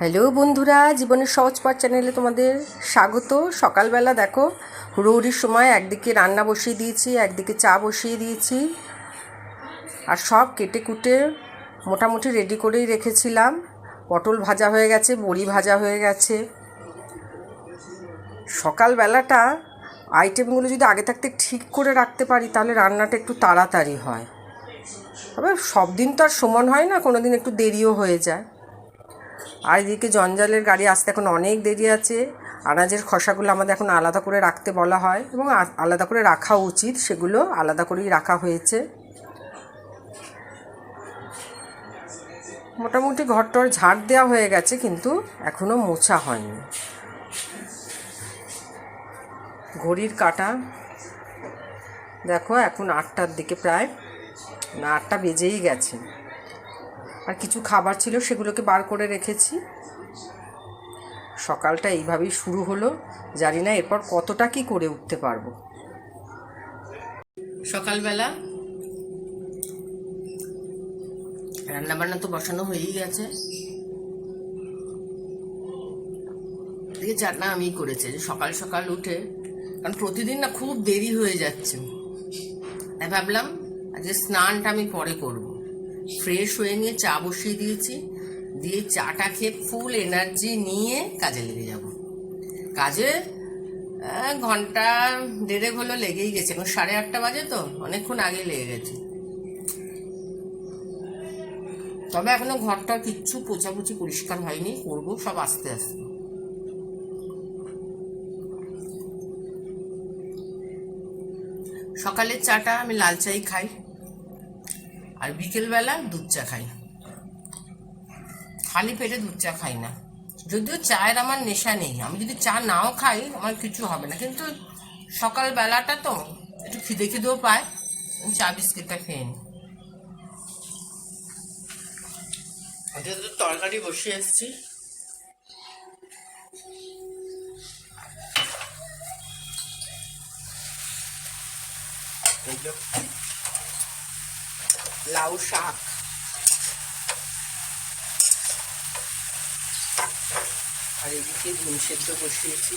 Hello বন্ধুরা, জীবনের সহজ পাঠ চ্যানেলে তোমাদের স্বাগত। সকালবেলা দেখো, হুড়োহুড়ির সময় একদিকে রান্না বসিয়ে দিয়েছি, একদিকে চা বসিয়ে দিয়েছি। আর সব কেটে কুটে মোটামুটি রেডি করেই রেখেছিলাম। পটল ভাজা হয়ে গেছে, বড়ি ভাজা হয়ে গেছে। সকালবেলাটা আইটেমগুলো যদি আগে থাকতে ঠিক করে রাখতে পারি, তাহলে রান্নাটা একটু তাড়াতাড়ি হয়। তবে সব দিন তো আর সমান হয় না কোনো দিন একটু দেরিও হয়ে যায়। আর এদিকে জঞ্জালের গাড়ি আসতে এখন অনেক দেরি আছে। আনাজের খসাগুলো আমাদের এখন আলাদা করে রাখতে বলা হয় এবং আলাদা করে রাখা উচিত, সেগুলো আলাদা করেই রাখা হয়েছে। মোটামুটি ঘরটর ঝাড় দেওয়া হয়ে গেছে, কিন্তু এখনও মোছা হয়নি। ঘড়ির কাটা, দেখো এখন আটটার দিকে প্রায়, না, আটটা বেজেই গেছে। আর কিছু খাবার ছিল সেগুলোকে বার করে রেখেছি। সকালটা এইভাবেই শুরু হলো। জানি না এরপর কতটা কি করে উঠতে পারব। সকালবেলা রান্না বান্না তো বসানো হয়েই গেছে। রান্না আমি করেছি যে সকাল সকাল উঠে, কারণ প্রতিদিন না খুব দেরি হয়ে যাচ্ছে। ভাবলাম আজকে স্নানটা আমি পরে করব। ফ্রেশ হয়ে নিয়ে চা বসিয়ে দিয়েছি। দিয়ে চাটা খেয়ে ফুল এনার্জি নিয়ে কাজে লেগে যাব। কাজে ঘণ্টা দেড়েক হলো লেগেই গেছে, এখন সাড়ে আটটা বাজে তো, অনেকক্ষণ আগে লেগে গেছে। তবে এখনও ঘরটা কিচ্ছু পোছাপুছি পরিষ্কার হয়নি, করব সব আস্তে আস্তে। সকালের চাটা আমি লাল চাই খাই। আর বিকেলবেলা দুধ চা খাই। খালি পেটে দুধ চা খাই না। যদিও চায়ের আমার নেশা নেই। আমি যদি চা নাও খাই, আমার কিছু হবে না। কিন্তু সকালবেলাটা তো একটু খিদে খিদেও পায়। চা বিস্কিটটা খেয়ে নিই। তরকারি বসে এসছি। এই যে লাউ শাক। আর এদিকে ডিম সেদ্ধ বসিয়েছি।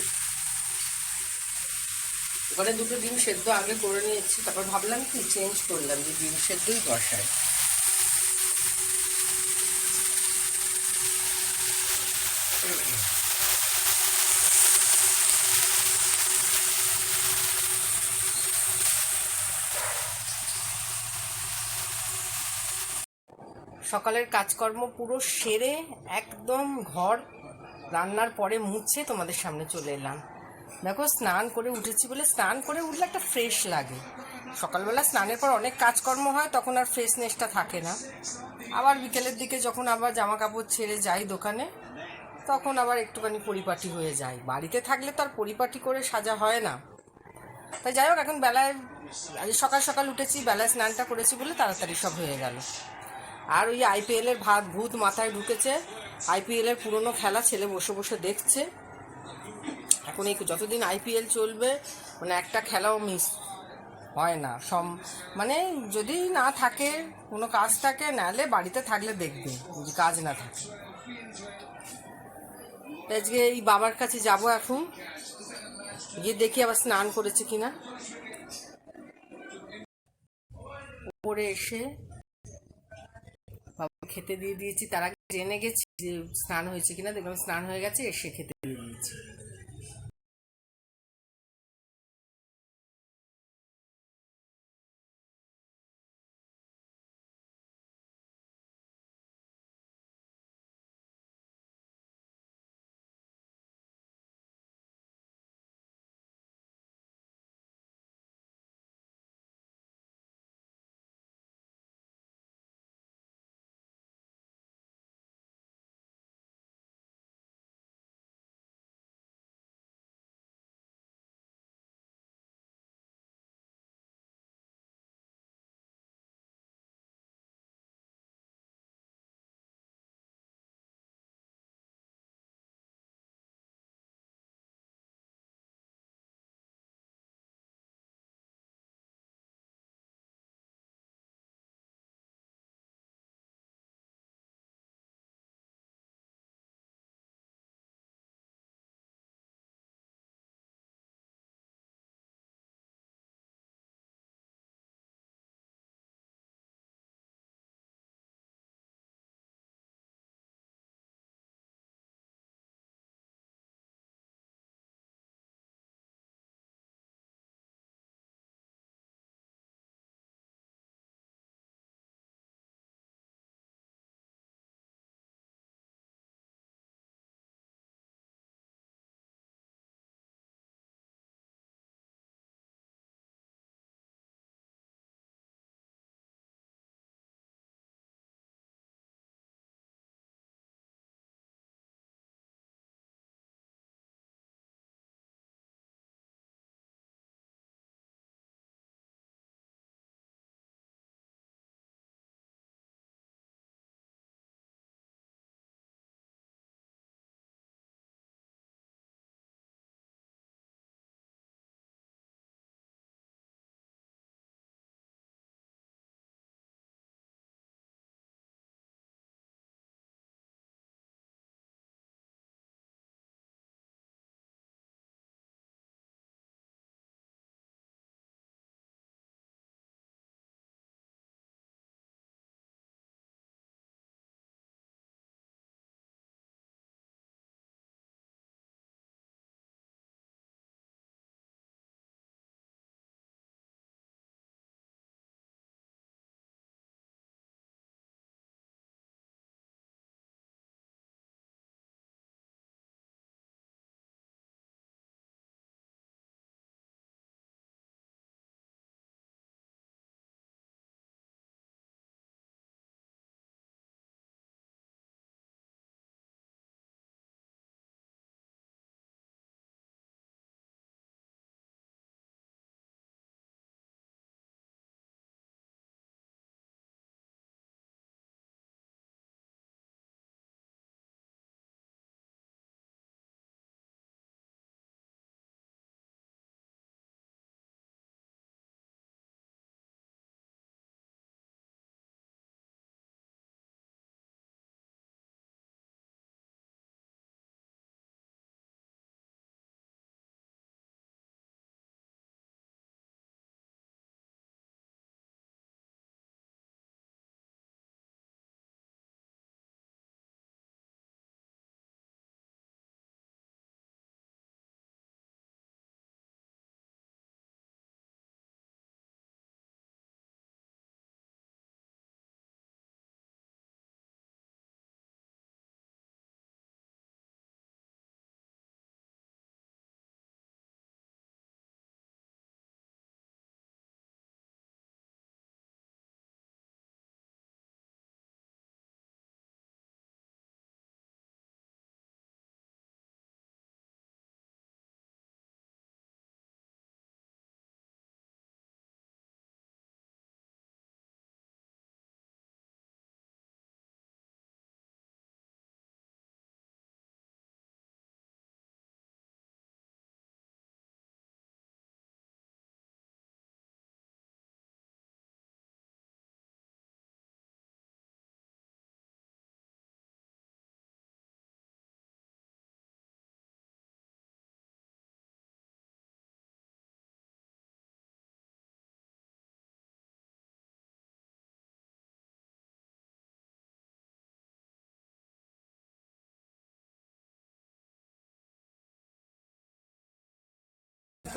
এবারে দুটো ডিম সেদ্ধ আগে করে নিয়েছি, তারপর ভাবলাম কি চেঞ্জ করলাম যে ডিম সেদ্ধই বসায় সকালের কাজকর্ম পুরো সেরে একদম ঘর রান্নার পরে মুছে তোমাদের সামনে চলে এলাম। দেখো, স্নান করে উঠেছি বলে স্নান করে উঠলে একটা ফ্রেশ লাগে। সকালবেলা স্নানের পর অনেক কাজকর্ম হয়, তখন আর ফ্রেশনেসটা থাকে না। আবার বিকেলের দিকে যখন আবার জামা কাপড় ছেড়ে যাই দোকানে, তখন আবার একটুখানি পরিপাটি হয়ে যায়। বাড়িতে থাকলে তো আর পরিপাটি করে সাজা হয় না। তাই যাই হোক, এখন বেলায় সকাল সকাল উঠেছি, বেলায় স্নানটা করেছি বলে তাড়াতাড়ি সব হয়ে গেল। আর ওই আইপিএলের ভাত ভূত মাথায় ঢুকেছে। আইপিএলের পুরনো খেলা ছেলে বসে বসে দেখছে। এখন এই যতদিন আইপিএল চলবে মানে একটা খেলাও মিস হয় না। সম মানে যদি না থাকে, কোনো কাজ থাকে, নাহলে বাড়িতে থাকলে দেখবে, যদি কাজ না থাকে। আজকে এই বাবার কাছে যাব এখন। গিয়ে দেখি আবার স্নান করেছে কিনা। উপরে এসে খেতে দিয়ে দিয়েছি, তার আগে জেনে গেছি যে স্নান হয়েছে কিনা, দেখলাম স্নান হয়ে গেছে, এসে খেতে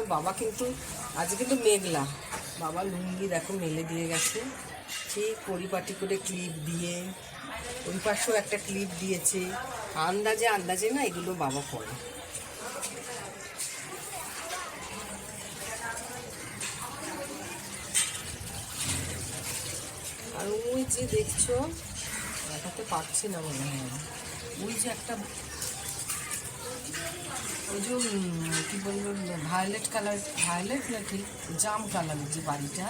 তো বাবা কিন্তু আজ কিন্তু মেঘলা। বাবা লুঙ্গি দেখো মেলে দিয়ে গেছে। ঠিক পরিপাটি করে ক্লিপ দিয়ে ওই পাশেও একটা ক্লিপ দিয়েছে। আন্দাজে আন্দাজে না এগুলো বাবা করে। আর ওই যে দেখছ, দেখাতে পারছি না মনে হয়। ওই যে একটা ওই যে কি বলব ভায়োলেট কালার ভায়োলেট নাকি জাম কালারের যে বাড়িটা,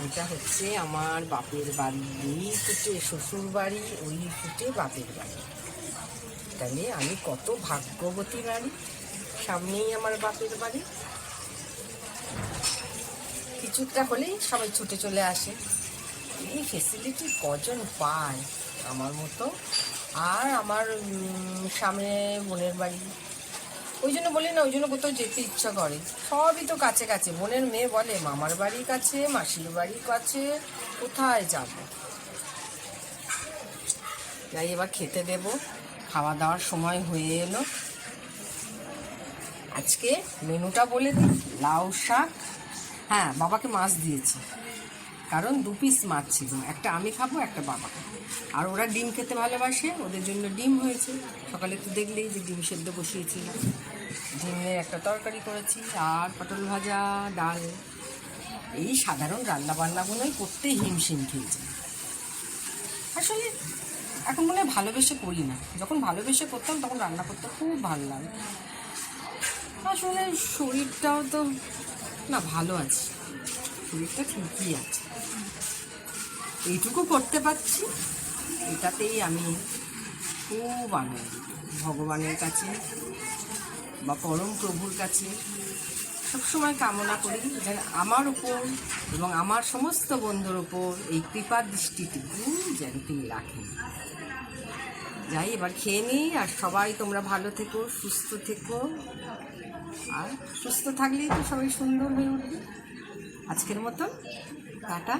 ওইটা হচ্ছে আমার বাপের বাড়ি এই ফুটে শ্বশুর বাড়ি, ওই ফুটে বাপের বাড়ি। তাহলে আমি কত ভাগ্যবতী নারী, সামনেই আমার বাপের বাড়ি। কিছুটা হলেই সবাই ছুটে চলে আসে। এই ফেসিলিটি কজন পায়, আমার মতো? আর আমার সামনে বোনের বাড়ি ওই জন্য বলি না, ওই জন্য কোথাও যেতে ইচ্ছা করে। সবই তো কাছে কাছে। বোনের মেয়ে বলে, মামার বাড়ি কাছে, মাসির বাড়ি কাছে, কোথায় যাব? যাই, এবার খেতে দেব। খাওয়া দাওয়ার সময় হয়ে এলো। আজকে মেনুটা বলে দিই, লাউ শাক। হ্যাঁ বাবাকে মাছ দিয়েছি। কারণ দু পিস মাছ ছিল। একটা আমি খাব, একটা বাবা খাব। আর ওরা ডিম খেতে ভালোবাসে, ওদের জন্য ডিম হয়েছে। সকালে তো দেখলেই যে ডিম সেদ্ধ বসিয়েছি। ডিমের একটা তরকারি করেছি, আর পটল ভাজা, ডাল। এই সাধারণ রান্না বান্নাগুলোই করতে হিমশিম খেয়েছে। আসলে এখন মনে হয় ভালোবেসে করি না। যখন ভালোবেসে করতাম, তখন রান্না করতে খুব ভালো লাগে। আসলে শরীরটাও তো না, ভালো আছে। শরীরটা ঠিকই আছে। এইটুকু করতে পারছি। এটাতেই আমি খুব আনন্দ ভগবানের কাছে বা পরম প্রভুর কাছে সবসময় কামনা করি যেন আমার উপর এবং আমার সমস্ত বন্ধুর উপর এই কৃপা দৃষ্টিটুকু যেন তিনি রাখেন। যাই, এবার খেয়ে নিই আর সবাই তোমরা ভালো থেকো, সুস্থ থেকো। আর সুস্থ থাকলেই তো সবাই সুন্দর হয়ে উঠবে। আজকের মতন, টাটা।